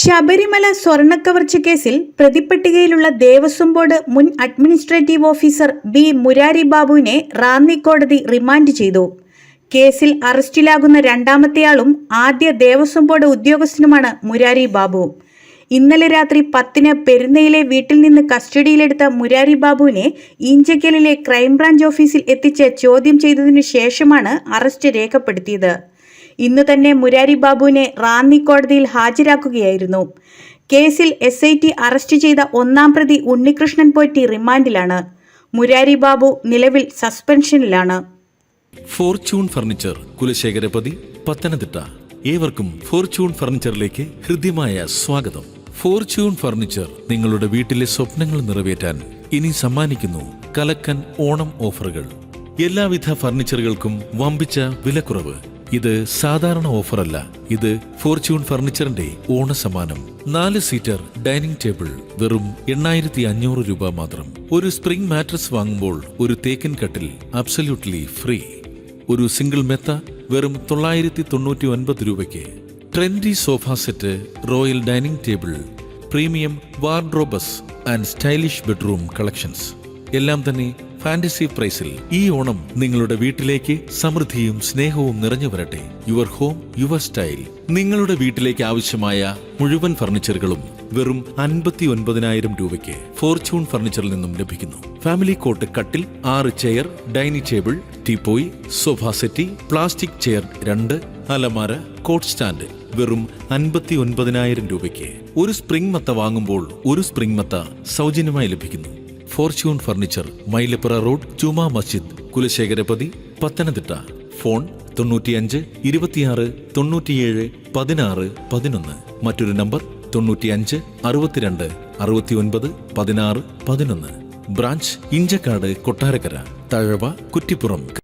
ശബരിമല സ്വർണക്കവർച്ച കേസിൽ പ്രതിപ്പട്ടികയിലുള്ള ദേവസ്വം ബോർഡ് മുൻ അഡ്മിനിസ്ട്രേറ്റീവ് ഓഫീസർ ബി മുരാരി ബാബുവിനെ റാന്നി കോടതി റിമാൻഡ് ചെയ്തു. കേസിൽ അറസ്റ്റിലാകുന്ന രണ്ടാമത്തെയാളും ആദ്യ ദേവസ്വം ബോർഡ് ഉദ്യോഗസ്ഥനുമാണ് മുരാരി ബാബു. ഇന്നലെ രാത്രി പത്തിന് പെരുന്നയിലെ വീട്ടിൽ നിന്ന് കസ്റ്റഡിയിലെടുത്ത മുരാരി ബാബുവിനെ ഈഞ്ചക്കലിലെ ക്രൈംബ്രാഞ്ച് ഓഫീസിൽ എത്തിച്ച് ചോദ്യം ചെയ്തതിനു ശേഷമാണ് അറസ്റ്റ് രേഖപ്പെടുത്തിയത്. ഇന്ന് തന്നെ മുരാരി ബാബുവിനെ റാന്നി കോടതിയിൽ ഹാജരാക്കുകയായിരുന്നു. കേസിൽ എസ് ഐ ടി അറസ്റ്റ് ചെയ്ത ഒന്നാം പ്രതി ഉണ്ണികൃഷ്ണൻ പോറ്റി റിമാൻഡിലാണ്. മുരാരി ബാബു നിലവിൽ സസ്പെൻഷനിലാണ്. Fortune furniture Kulasekharapathy Pathanamthitta. ഏവർക്കും ഫോർച്യൂൺ ഫർണിച്ചറിലേക്ക് ഹൃദ്യമായ സ്വാഗതം. ഫോർച്യൂൺ ഫർണിച്ചർ നിങ്ങളുടെ വീട്ടിലെ സ്വപ്നങ്ങൾ നിറവേറ്റാൻ ഇനി സമ്മാനിക്കുന്നു കലക്കൻ ഓണം ഓഫറുകൾ. എല്ലാവിധ ഫർണിച്ചറുകൾക്കും വമ്പിച്ച വിലക്കുറവ്. ഇത് സാധാരണ ഓഫറല്ല. ഇത് ഫോർച്യൂൺ ഫർണിച്ചറിന്റെ ഓണസമ്മാനം. നാല് സീറ്റർ ഡൈനിങ് ടേബിൾ വെറും എണ്ണായിരത്തി അഞ്ഞൂറ് രൂപ മാത്രം. ഒരു സ്പ്രിംഗ് മാട്രസ് വാങ്ങുമ്പോൾ ഒരു തേക്കൻ കട്ടിൽ അബ്സല്യൂട്ട്ലി ഫ്രീ. ഒരു സിംഗിൾ മെത്ത വെറും തൊള്ളായിരത്തി തൊണ്ണൂറ്റി ഒൻപത് രൂപയ്ക്ക്. Trendy sofa set royal dining table premium wardrobes and stylish bedroom collections. എല്ലാം തന്നെ ഫാന്റസി പ്രൈസിൽ ഈ ഓണം നിങ്ങളുടെ വീട്ടിലേക്ക് സമൃദ്ധിയും സ്നേഹവും നിറഞ്ഞു വരട്ടെ. Your home your style. നിങ്ങളുടെ വീട്ടിലേക്ക് ആവശ്യമായ മുഴുവൻ ഫർണിച്ചറുകളും വെറും അൻപത്തി ഒൻപതിനായിരം രൂപയ്ക്ക് ഫോർച്യൂൺ ഫർണിച്ചറിൽ നിന്നും ലഭിക്കുന്നു. ഫാമിലി കോട്ട് കട്ടിൽ ആറ് chair dining table teapoy sofa settee plastic chair രണ്ട് അലമാര കോട്ട് സ്റ്റാൻഡ് വെറും അൻപത്തി ഒൻപതിനായിരം രൂപയ്ക്ക്. ഒരു സ്പ്രിംഗ് മത്ത വാങ്ങുമ്പോൾ ഒരു സ്പ്രിംഗ് മത്ത സൗജന്യമായി ലഭിക്കുന്നു. ഫോർച്യൂൺ ഫർണിച്ചർ മൈലപ്പുറ റോഡ് ജുമാ മസ്ജിദ് കുലശേഖരപതി പത്തനംതിട്ട. ഫോൺ തൊണ്ണൂറ്റിയഞ്ച് ഇരുപത്തിയാറ് തൊണ്ണൂറ്റിയേഴ് പതിനാറ് പതിനൊന്ന്. മറ്റൊരു നമ്പർ തൊണ്ണൂറ്റിയഞ്ച് അറുപത്തിരണ്ട് അറുപത്തിയൊൻപത് പതിനാറ് പതിനൊന്ന്. ബ്രാഞ്ച് ഇഞ്ചക്കാട് കൊട്ടാരക്കര തഴവ കുറ്റിപ്പുറം.